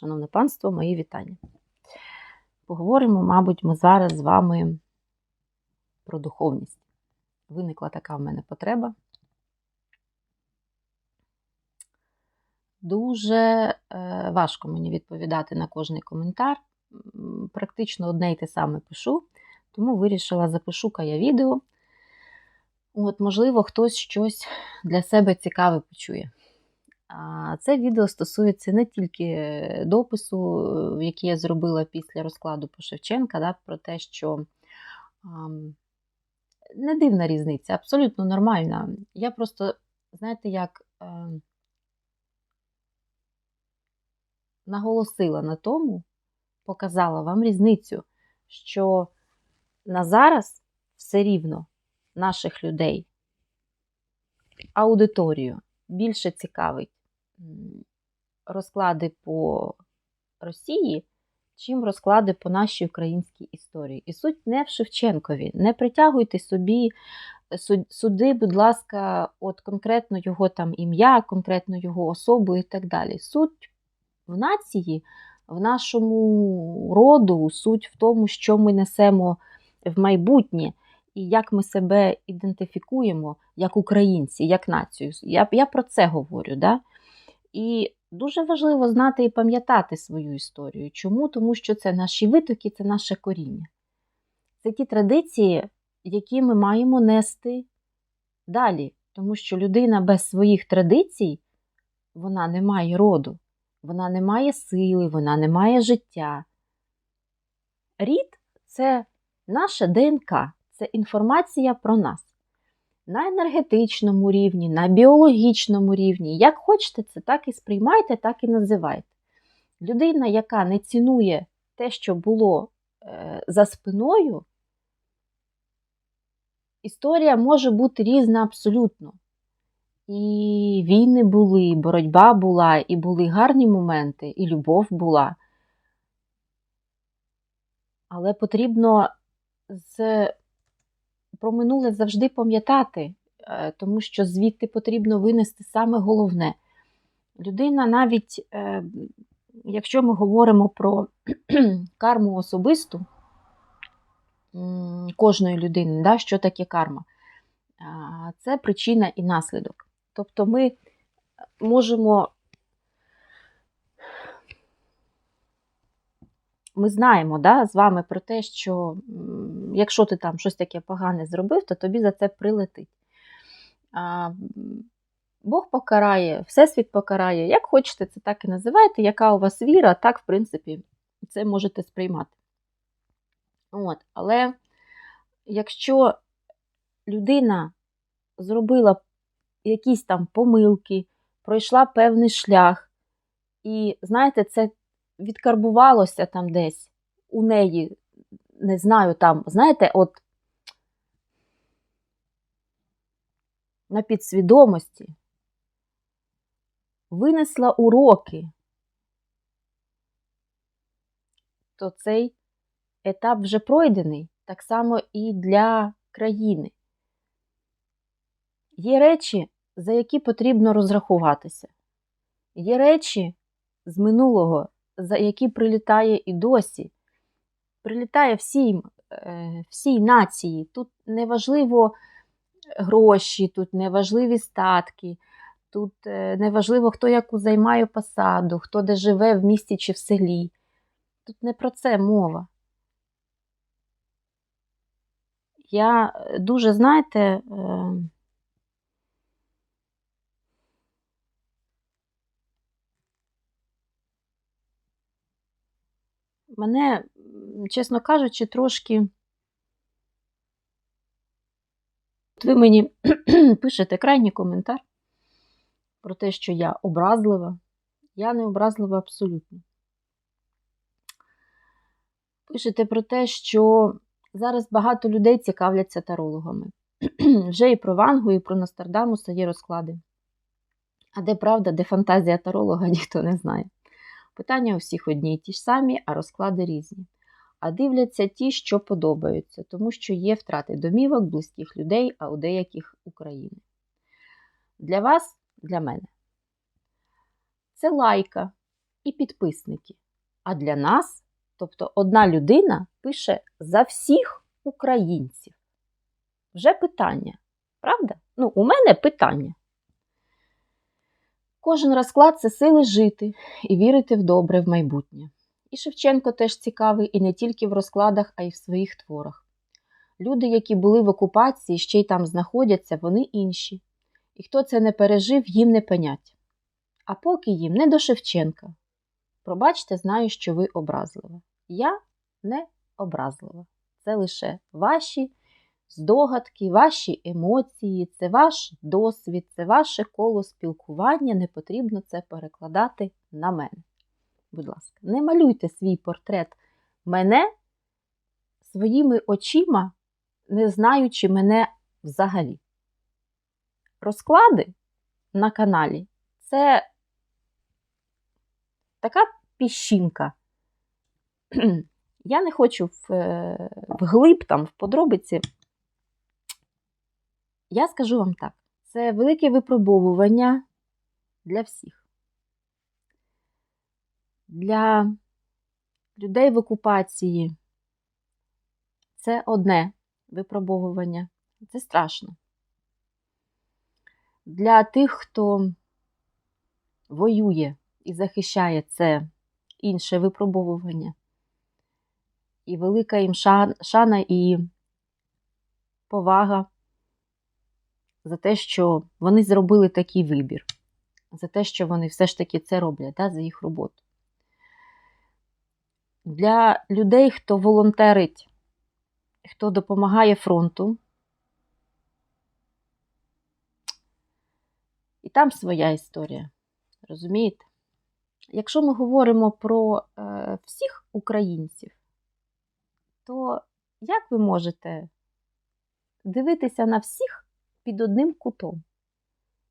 Шановне панство, мої вітання. Поговоримо, мабуть, ми зараз з вами про духовність. Виникла така в мене потреба. Дуже е, важко мені відповідати на кожний коментар. Практично одне й те саме пишу, тому вирішила запишу-ка я відео. От, можливо, хтось щось для себе цікаве почує. Це відео стосується не тільки допису, е, який я зробила після розкладу по Шевченка, да, про те, що не дивна різниця, абсолютно нормальна. Я просто, знаєте, як ем, наголосила на тому, показала вам різницю, що на зараз все рівно наших людей, аудиторію більше цікавить розклади по Росії, чим розклади по нашій українській історії. І суть не в Шевченкові. Не притягуйте собі суди, будь ласка, от конкретно його там ім'я, конкретно його особу і так далі. Суть в нації, в нашому роду, суть в тому, що ми несемо в майбутнє. І як ми себе ідентифікуємо як українці, як націю. Я, я про це говорю. Да? І дуже важливо знати і пам'ятати свою історію. Чому? Тому що це наші витоки, це наше коріння. Це ті традиції, які ми маємо нести далі. Тому що людина без своїх традицій вона не має роду, вона не має сили, вона не має життя. Рід це наше ДНК, це інформація про нас. На енергетичному рівні, на біологічному рівні. Як хочете, це так і сприймайте, так і називайте. Людина, яка не цінує те, що було е, за спиною, історія може бути різна абсолютно. І війни були, і боротьба була, і були гарні моменти, і любов була. Але потрібно з про минуле завжди пам'ятати, е, тому що звідти потрібно винести саме головне. Людина навіть, е, якщо ми говоримо про карму особисту кожної людини, да, що таке карма, це причина і наслідок. Тобто ми можемо. Ми знаємо да, з вами про те, що якщо ти там щось таке погане зробив, то тобі за це прилетить. А, Бог покарає, Всесвіт покарає. Як хочете, це так і називайте, яка у вас віра, так, в принципі, це можете сприймати. От, але якщо людина зробила якісь там помилки, пройшла певний шлях, і, знаєте, це відкарбувалося там десь у неї, не знаю, там, знаєте, от на підсвідомості винесла уроки, то цей етап вже пройдений, так само і для країни. Є речі, за які потрібно розрахуватися. Є речі з минулого, за які прилітає і досі. Прилітає всім, е, всій нації. Тут не важливо гроші, тут не важливі статки, тут е, не важливо, хто яку займає посаду, хто де живе в місті чи в селі. Тут не про це мова. Я е, дуже, знаєте, мене, чесно кажучи, трошки. От ви мені пишете крайній коментар про те, що я образлива. Я не образлива абсолютно. Пишете про те, що зараз багато людей цікавляться тарологами. Вже і про Вангу, і про Нострадамуса є розклади. А де правда, де фантазія таролога, ніхто не знає. Питання у всіх одні й ті ж самі, а розклади різні. А дивляться ті, що подобаються, тому що є втрати домівок, близьких людей, а у деяких України. Для вас, для мене. Це лайка, і підписники. А для нас, тобто одна людина пише за всіх українців. Вже питання, правда? Ну, у мене питання. Кожен розклад це сили жити і вірити в добре в майбутнє. І Шевченко теж цікавий і не тільки в розкладах, а й в своїх творах. Люди, які були в окупації, ще й там знаходяться, вони інші. І хто це не пережив, їм не понять. А поки їм не до Шевченка. Пробачте, знаю, що ви образлива. Я не образлива. Це лише ваші здогадки, ваші емоції, це ваш досвід, це ваше коло спілкування. Не потрібно це перекладати на мене. Будь ласка, не малюйте свій портрет мене своїми очима, не знаючи мене взагалі. Розклади на каналі це така піщинка. Я не хочу е, вглиб, там, в подробиці. Я скажу вам так: це велике випробовування для всіх. Для людей в окупації це одне випробовування. Це страшно. Для тих, хто воює і захищає це інше випробовування. І велика їм шана і повага за те, що вони зробили такий вибір, за те, що вони все ж таки це роблять, да, за їх роботу. Для людей, хто волонтерить, хто допомагає фронту, і там своя історія. Розумієте? Якщо ми говоримо про е, всіх українців, то як ви можете дивитися на всіх під одним кутом?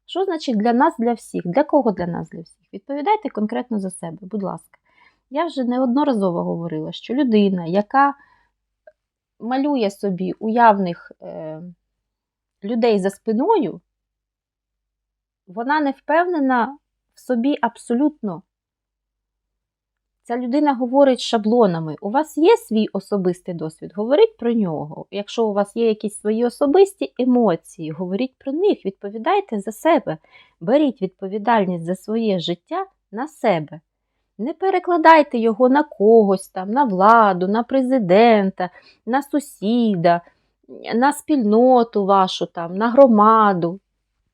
Що значить для нас, для всіх? Для кого для нас, для всіх? Відповідайте конкретно за себе, будь ласка. Я вже неодноразово говорила, що людина, яка малює собі уявних е, людей за спиною, вона не впевнена в собі абсолютно. Ця людина говорить шаблонами. У вас є свій особистий досвід, говоріть про нього. Якщо у вас є якісь свої особисті емоції, говоріть про них, відповідайте за себе, беріть відповідальність за своє життя на себе. Не перекладайте його на когось, там, на владу, на президента, на сусіда, на спільноту вашу, там, на громаду.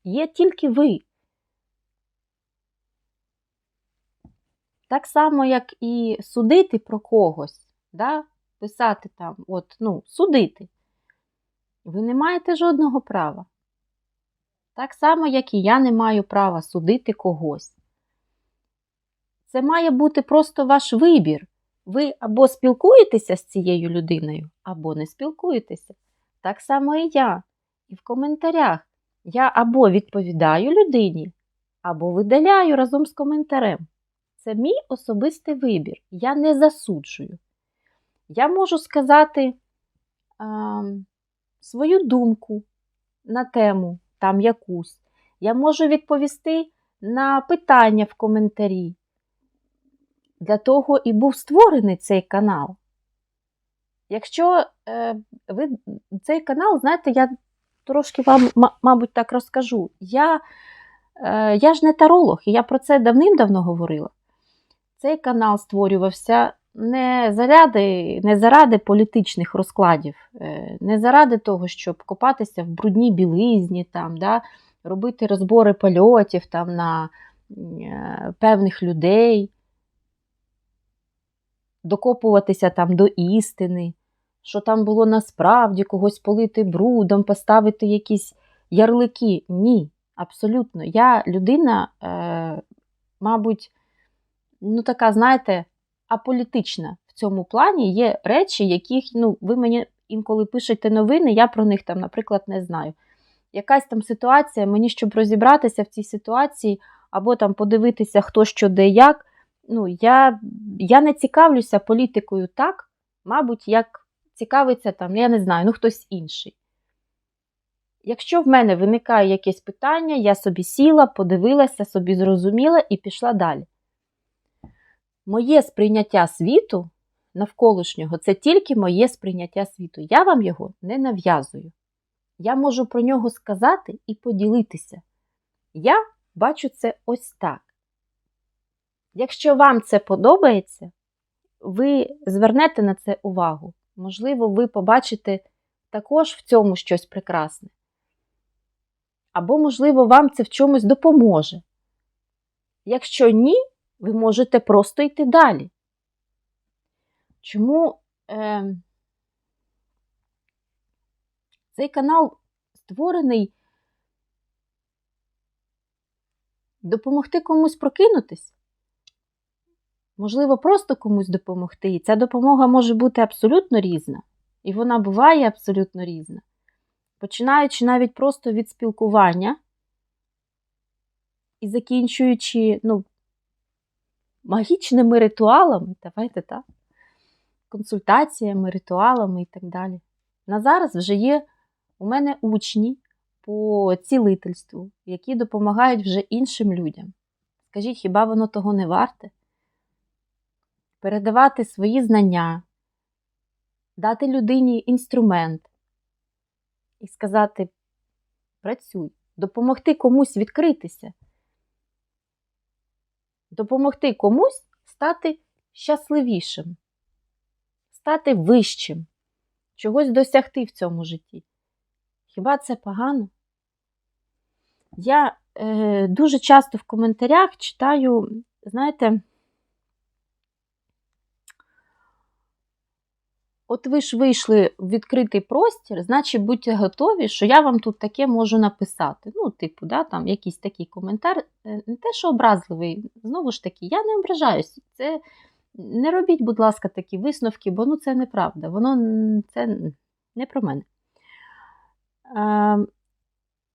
Є тільки ви. Так само, як і судити про когось, да? писати там, от, ну, судити. Ви не маєте жодного права. Так само, як і я не маю права судити когось. Це має бути просто ваш вибір. Ви або спілкуєтеся з цією людиною, або не спілкуєтеся. Так само і я. І в коментарях я або відповідаю людині, або видаляю разом з коментарем. Це мій особистий вибір. Я не засуджую. Я можу сказати а, свою думку на тему там якусь. Я можу відповісти на питання в коментарі. Для того і був створений цей канал. Якщо е, ви цей канал, знаєте, я трошки вам, мабуть, так розкажу. Я е, я ж не таролог, і я про це давним-давно говорила. Цей канал створювався не заради, не заради політичних розкладів, е, не заради того, щоб копатися в брудній білизні, там, да, робити розбори польотів там, на е, певних людей, докопуватися там до істини, що там було насправді когось полити брудом, поставити якісь ярлики. Ні, абсолютно. Я людина, е, мабуть, ну така, знаєте, аполітична в цьому плані. Є речі, яких ну, ви мені інколи пишете новини, я про них там, наприклад, не знаю. Якась там ситуація, мені, щоб розібратися в цій ситуації, або там подивитися, хто що де як. Ну, Я я не цікавлюся політикою так, мабуть, як цікавиться там, я не знаю, ну хтось інший. Якщо в мене виникає якесь питання, я собі сіла, подивилася, собі зрозуміла і пішла далі. Моє сприйняття світу навколишнього це тільки моє сприйняття світу. Я вам його не нав'язую. Я можу про нього сказати і поділитися. Я бачу це ось так. Якщо вам це подобається, ви звернете на це увагу. Можливо, ви побачите також в цьому щось прекрасне. Або, можливо, вам це в чомусь допоможе. Якщо ні, ви можете просто йти далі. Чому е, цей канал створений допомогти комусь прокинутись? Можливо, просто комусь допомогти. І ця допомога може бути абсолютно різна. І вона буває абсолютно різна. Починаючи навіть просто від спілкування і закінчуючи, ну, магічними ритуалами, давайте так, консультаціями, ритуалами і так далі. На зараз вже є у мене учні по цілительству, які допомагають вже іншим людям. Скажіть, хіба воно того не варте? Передавати свої знання, дати людині інструмент і сказати: працюй, допомогти комусь відкритися допомогти комусь стати щасливішим, стати вищим, чогось досягти в цьому житті. Хіба це погано? Я е, дуже часто в коментарях читаю, знаєте, от ви ж вийшли в відкритий простір, значить будьте готові, що я вам тут таке можу написати. Ну, типу, да, там якийсь такий коментар. Е, не те, що образливий, знову ж таки, я не ображаюсь. Це не робіть, будь ласка, такі висновки, бо ну, це неправда. Воно це не про мене. Е,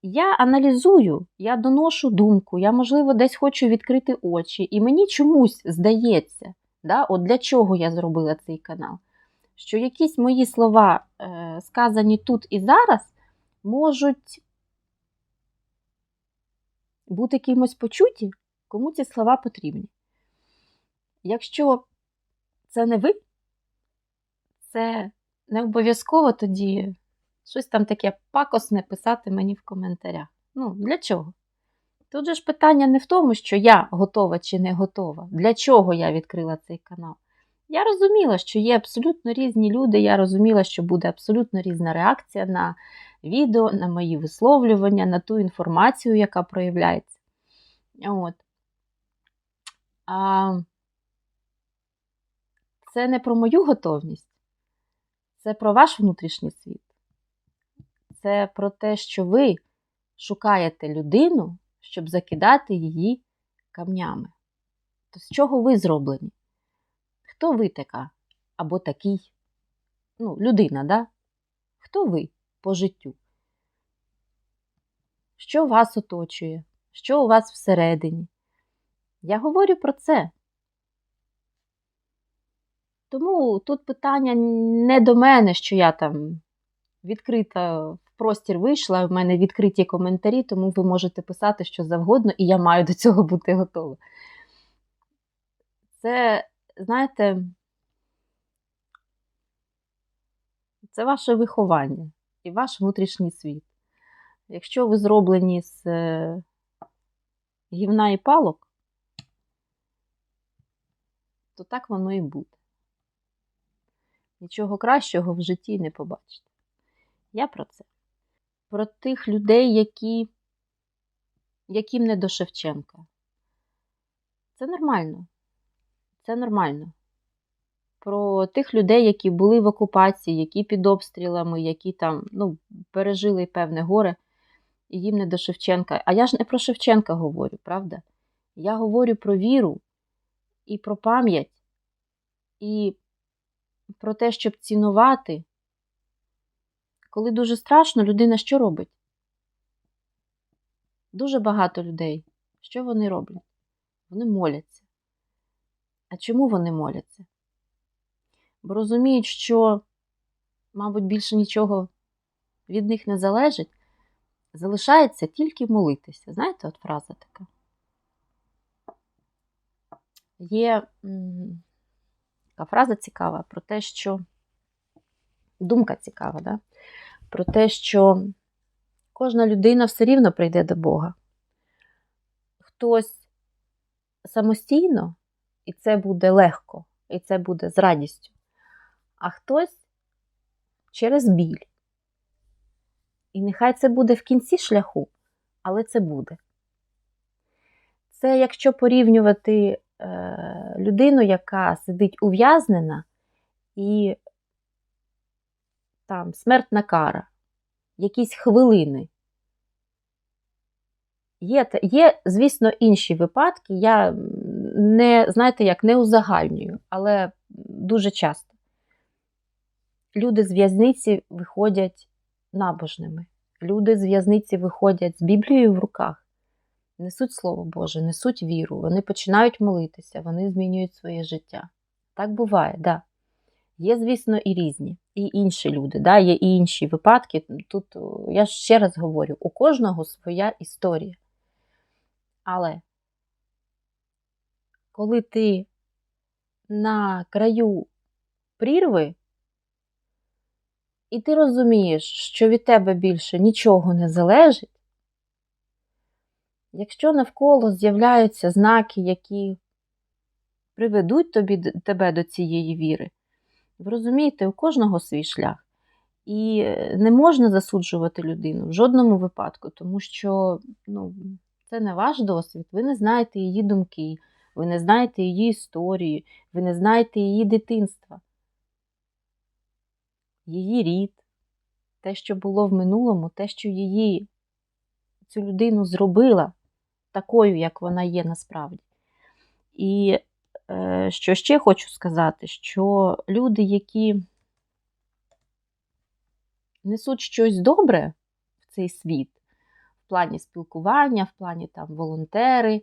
я аналізую, я доношу думку, я, можливо, десь хочу відкрити очі, і мені чомусь здається, да, от для чого я зробила цей канал що якісь мої слова, е, сказані тут і зараз, можуть бути кимось почуті, кому ці слова потрібні. Якщо це не ви, це не обов'язково тоді щось там таке пакосне писати мені в коментарях. Ну, для чого? Тут же ж питання не в тому, що я готова чи не готова. Для чого я відкрила цей канал? Я розуміла, що є абсолютно різні люди, я розуміла, що буде абсолютно різна реакція на відео, на мої висловлювання, на ту інформацію, яка проявляється. От. А Це не про мою готовність, це про ваш внутрішній світ. Це про те, що ви шукаєте людину, щоб закидати її камнями. То з чого ви зроблені? Хто ви така? Або такий? Ну, людина, да? Хто ви по життю? Що вас оточує? Що у вас всередині? Я говорю про це. Тому тут питання не до мене, що я там відкрита в простір вийшла, в мене відкриті коментарі, тому ви можете писати що завгодно, і я маю до цього бути готова. Це знаєте, це ваше виховання і ваш внутрішній світ. Якщо ви зроблені з е, гівна і палок, то так воно і буде. Нічого кращого в житті не побачите. Я про це. Про тих людей, які, яким не до Шевченка. Це нормально. Це нормально. Про тих людей, які були в окупації, які під обстрілами, які там ну, пережили певне горе, і їм не до Шевченка. А я ж не про Шевченка говорю, правда? Я говорю про віру і про пам'ять, і про те, щоб цінувати. Коли дуже страшно, людина що робить? Дуже багато людей. Що вони роблять? Вони моляться. А чому вони моляться? Бо розуміють, що, мабуть, більше нічого від них не залежить, залишається тільки молитися. Знаєте, от фраза така. є така фраза цікава про те, що думка цікава, да? про те, що кожна людина все рівно прийде до Бога. Хтось самостійно, і це буде легко, і це буде з радістю, а хтось через біль. І нехай це буде в кінці шляху, але це буде. Це якщо порівнювати е, людину, яка сидить ув'язнена, і там смертна кара, якісь хвилини. Є, є, звісно, інші випадки. Я не, знаєте, як не узагальнюю, але дуже часто люди з в'язниці виходять набожними. Люди з в'язниці виходять з Біблією в руках, несуть Слово Боже, несуть віру, вони починають молитися, вони змінюють своє життя. Так буває, так. Да. Є, звісно, і різні, і інші люди, да, є і інші випадки. Тут я ще раз говорю: у кожного своя історія. Але коли ти на краю прірви, і ти розумієш, що від тебе більше нічого не залежить, якщо навколо з'являються знаки, які приведуть тобі, тебе до цієї віри, ви розумієте, у кожного свій шлях. І не можна засуджувати людину в жодному випадку, тому що ну, це не ваш досвід, ви не знаєте її думки, ви не знаєте її історії, ви не знаєте її дитинства, її рід, те, що було в минулому, те, що її цю людину зробила такою, як вона є насправді. І е, що ще хочу сказати, що люди, які несуть щось добре в цей світ, в плані спілкування, в плані там волонтери,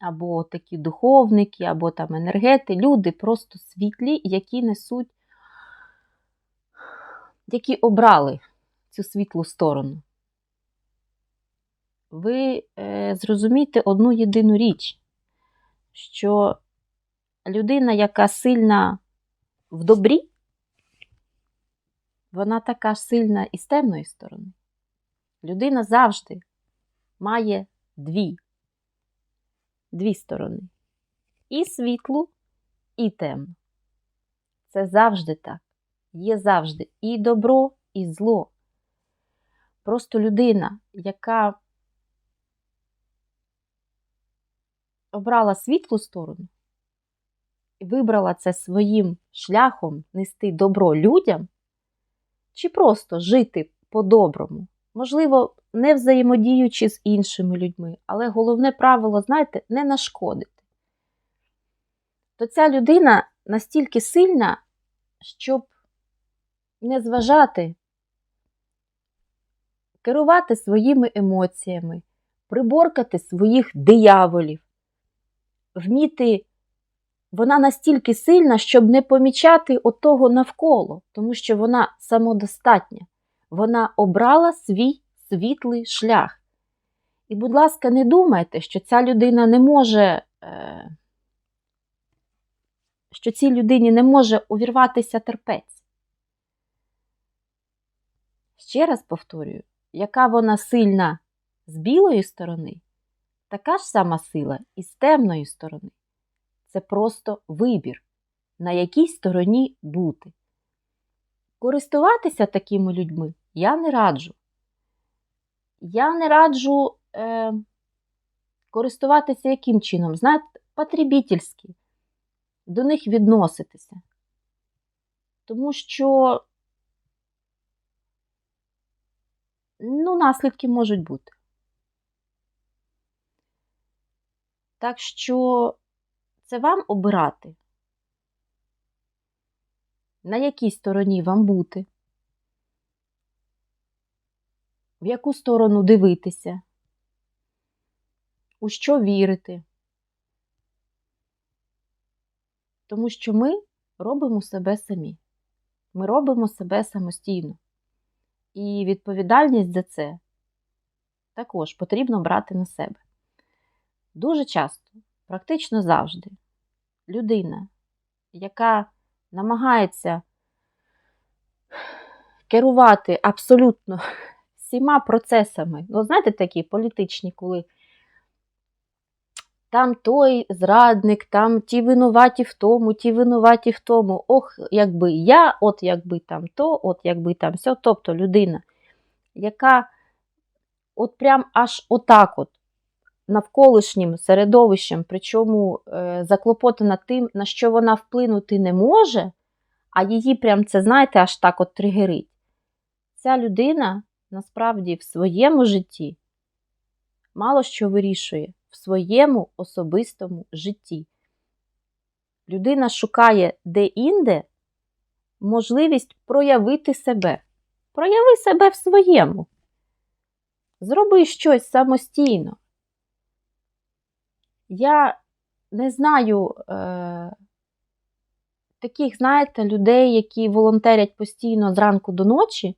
або такі духовники, або там енергети, люди просто світлі, які несуть, які обрали цю світлу сторону. Ви е, зрозумієте одну єдину річ, що людина, яка сильна в добрі, вона така сильна і з темної сторони. Людина завжди має дві дві сторони. І світлу, і темну. Це завжди так. Є завжди і добро, і зло. Просто людина, яка обрала світлу сторону, і вибрала це своїм шляхом нести добро людям, чи просто жити по-доброму, можливо, не взаємодіючи з іншими людьми, але головне правило, знаєте, не нашкодити. То ця людина настільки сильна, щоб не зважати, керувати своїми емоціями, приборкати своїх дияволів, вміти. Вона настільки сильна, щоб не помічати отого навколо, тому що вона самодостатня. Вона обрала свій світлий шлях. І, будь ласка, не думайте, що ця людина не може, е, що цій людині не може увірватися терпець. Ще раз повторюю, яка вона сильна з білої сторони, така ж сама сила і з темної сторони. Це просто вибір, на якій стороні бути. Користуватися такими людьми я не раджу. Я не раджу е, користуватися яким чином? Знаєте, потребітельськи, до них відноситися. Тому що ну, наслідки можуть бути. Так що це вам обирати, на якій стороні вам бути в яку сторону дивитися, у що вірити. Тому що ми робимо себе самі. Ми робимо себе самостійно. І відповідальність за це також потрібно брати на себе. Дуже часто, практично завжди, людина, яка намагається керувати абсолютно всіма процесами. Ну, знаєте, такі політичні, коли там той зрадник, там ті винуваті в тому, ті винуваті в тому. Ох, якби я, от якби там то, от якби там все. Тобто людина, яка от прям аж отак от навколишнім середовищем, причому е, заклопотана тим, на що вона вплинути не може, а її прям це, знаєте, аж так от тригерить. Ця людина насправді в своєму житті мало що вирішує в своєму особистому житті. Людина шукає де-інде можливість проявити себе. Прояви себе в своєму. Зроби щось самостійно. Я не знаю е, таких, знаєте, людей, які волонтерять постійно зранку до ночі.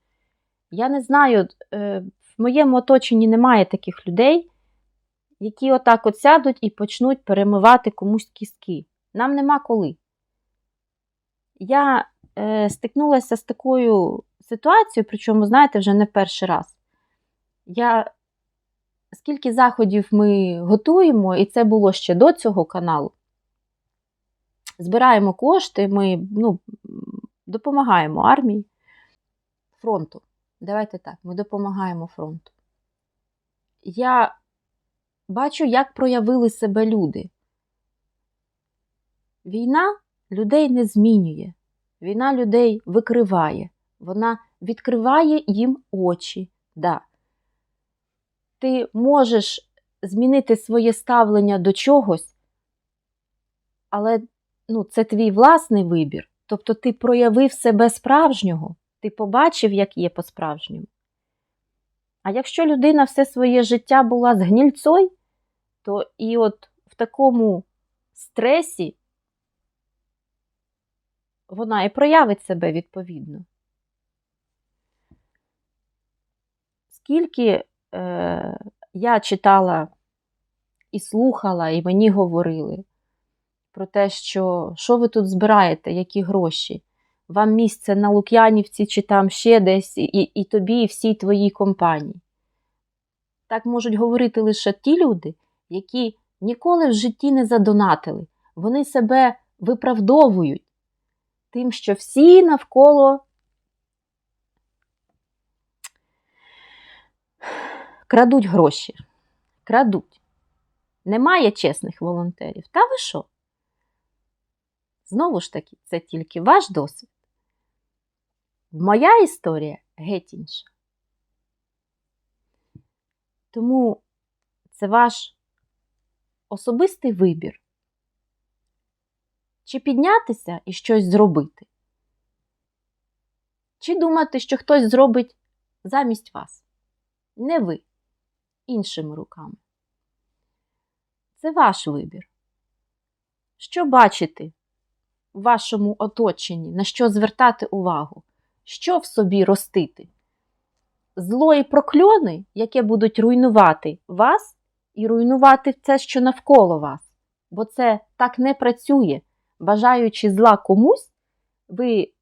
Я не знаю, е, в моєму оточенні немає таких людей, які отак от сядуть і почнуть перемивати комусь кістки. Нам нема коли. Я е, стикнулася з такою ситуацією, причому, знаєте, вже не перший раз. Я скільки заходів ми готуємо, і це було ще до цього каналу. Збираємо кошти, ми ну, допомагаємо армії, фронту. Давайте так, ми допомагаємо фронту. Я бачу, як проявили себе люди. Війна людей не змінює, війна людей викриває, вона відкриває їм очі. Да. Ти можеш змінити своє ставлення до чогось, але ну, це твій власний вибір. Тобто ти проявив себе справжнього, ти побачив, як є по-справжньому. А якщо людина все своє життя була з гнільцой, то і от в такому стресі вона і проявить себе відповідно. Скільки я читала і слухала, і мені говорили про те, що що ви тут збираєте, які гроші, вам місце на Лук'янівці чи там ще десь, і, і тобі, і всій твоїй компанії. Так можуть говорити лише ті люди, які ніколи в житті не задонатили. Вони себе виправдовують тим, що всі навколо крадуть гроші. Крадуть. Немає чесних волонтерів. Та ви що? Знову ж таки, це тільки ваш досвід. Моя історія геть інша. Тому це ваш особистий вибір. Чи піднятися і щось зробити? Чи думати, що хтось зробить замість вас? Не ви, іншими руками. Це ваш вибір. Що бачити в вашому оточенні, на що звертати увагу? Що в собі ростити? Зло і прокльони, яке будуть руйнувати вас і руйнувати це, що навколо вас. Бо це так не працює. Бажаючи зла комусь, ви,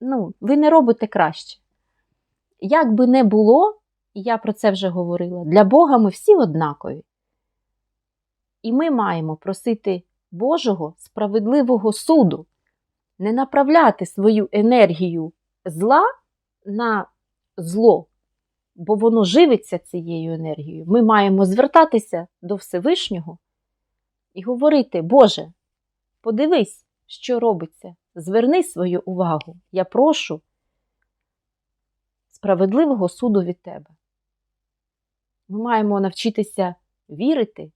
ну, ви не робите краще. Як би не було, я про це вже говорила, для Бога ми всі однакові. І ми маємо просити Божого справедливого суду, не направляти свою енергію зла на зло, бо воно живиться цією енергією. Ми маємо звертатися до Всевишнього і говорити: Боже, подивись, що робиться, зверни свою увагу. Я прошу справедливого суду від тебе. Ми маємо навчитися вірити,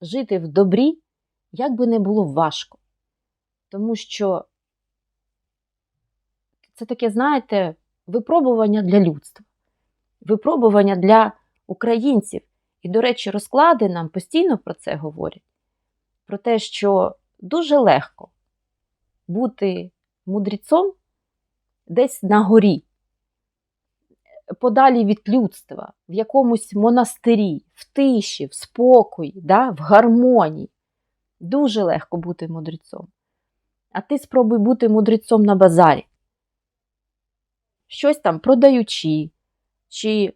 жити в добрі, як би не було важко. Тому що це таке, знаєте, випробування для людства, випробування для українців. І, до речі, розклади нам постійно про це говорять. Про те, що дуже легко бути мудрецом десь на горі, подалі від людства, в якомусь монастирі, в тиші, в спокої, да, в гармонії. Дуже легко бути мудрецом. А ти спробуй бути мудрецом на базарі. Щось там продаючи, чи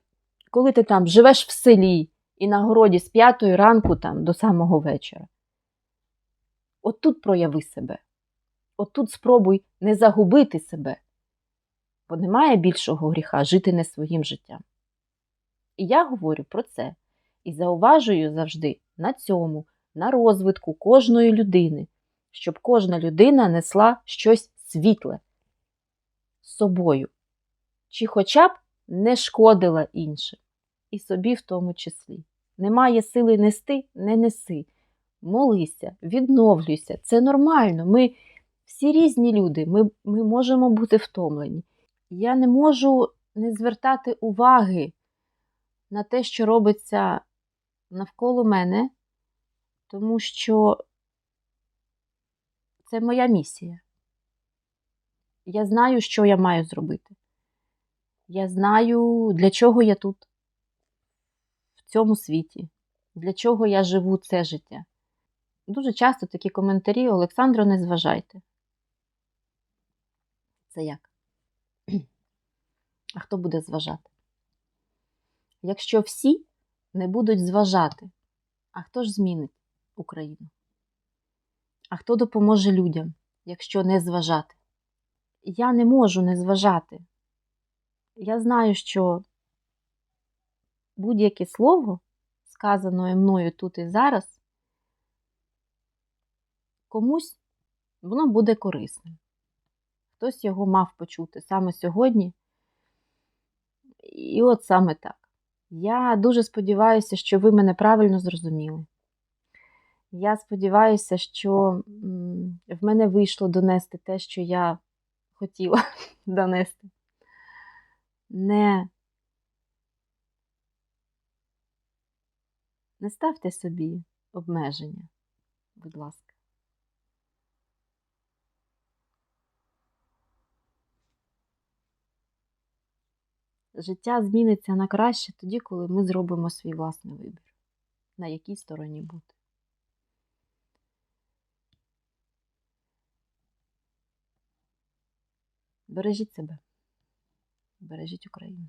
коли ти там живеш в селі і на городі з п'ятої ранку там, до самого вечора. От тут прояви себе. От тут спробуй не загубити себе, бо немає більшого гріха жити не своїм життям. І я говорю про це і зауважую завжди на цьому, на розвитку кожної людини, щоб кожна людина несла щось світле з собою, чи хоча б не шкодила іншим, і собі в тому числі. Немає сили нести, не неси. Молися, відновлюйся. Це нормально. Ми всі різні люди, ми, ми можемо бути втомлені. Я не можу не звертати уваги на те, що робиться навколо мене, тому що це моя місія. Я знаю, що я маю зробити. Я знаю, для чого я тут, в цьому світі, для чого я живу це життя. Дуже часто такі коментарі Олександро, не зважайте. Це як? А хто буде зважати? Якщо всі не будуть зважати, а хто ж змінить Україну? А хто допоможе людям, якщо не зважати? Я не можу не зважати. Я знаю, що будь-яке слово, сказане мною тут і зараз, комусь воно буде корисним. Хтось його мав почути саме сьогодні. І от саме так. Я дуже сподіваюся, що ви мене правильно зрозуміли. Я сподіваюся, що в мене вийшло донести те, що я хотіла донести. Не, не ставте собі обмеження, будь ласка. Життя зміниться на краще тоді, коли ми зробимо свій власний вибір, на якій стороні бути. Бережіть себе, бережіть Україну.